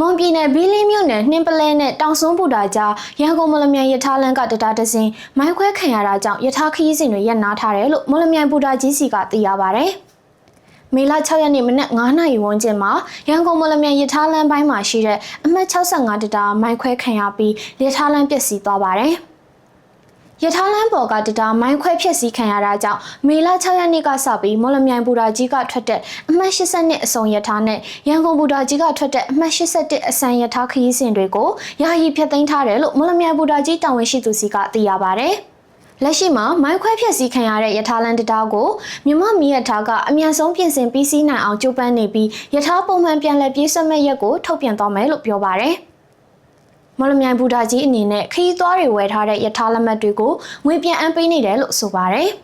မွန်ပြည်နယ်ဘီလင်းမြို့နယ်နှင်းပလဲနဲ့တောင်စွန်းပူတာကြားရန်ကုန်မလမြိုင်ရထားလမ်းကတတားတစင်မိုင်းခွဲခံရတာကြောင့်ရထားခရီးစဉ်တွေရပ်နားထားတယ်လို့မလမြိုင်ပူတာကြီးစီကသိရပါဗျ။မေလ6ရက်နေ့မနက်9:00နာရီဝန်းကျင်မှာရန်ကုန်မလမြိုင်ရထားလမ်းပိုင်းမှာရှိတဲ့အမှတ်65တတားမိုင်းခွဲခံရပြီးရထားလမ်းပျက်စီးသွားပါတယ်။ ရထားလမ်းပေါ်ကတတားမိုင်းခွဲဖြစ်စီခံရတာကြောင့်မေလ6ရက်နေ့ကစပြီးမော်လမြိုင်ဘူတာကြီးကထွက်တဲ့အမှတ်82အစုံရထားနဲ့ရန်ကုန်ဘူတာကြီးကထွက်တဲ့အမှတ်81အစံရထားခရီးစဉ်တွေကိုယာယီဖျက်သိမ်းထားတယ်လို့မော်လမြိုင်ဘူတာကြီးတာဝန်ရှိသူစီကသိရပါဗျ။လက်ရှိမှာမိုင်းခွဲဖြစ်စီခံရတဲ့ရထားလမ်းတတားကိုမြမမီရထားကအမြန်ဆုံးပြင်ဆင်ပြီးစီးနိုင်အောင်ကြိုးပမ်းနေပြီးရထားပုံမှန်ပြန်လည်ပြေးဆွဲမဲ့ရက်ကိုထုတ်ပြန်သွားမယ်လို့ပြောပါရယ်။ မော်လမြိုင်ဘူတာကြီးအနေနဲ့ခရီးသွားတွေဝယ်ထားတဲ့ရထားလက်မှတ်တွေကိုငွေပြန်အမ်းပေးနေတယ်လို့ဆိုပါရယ်။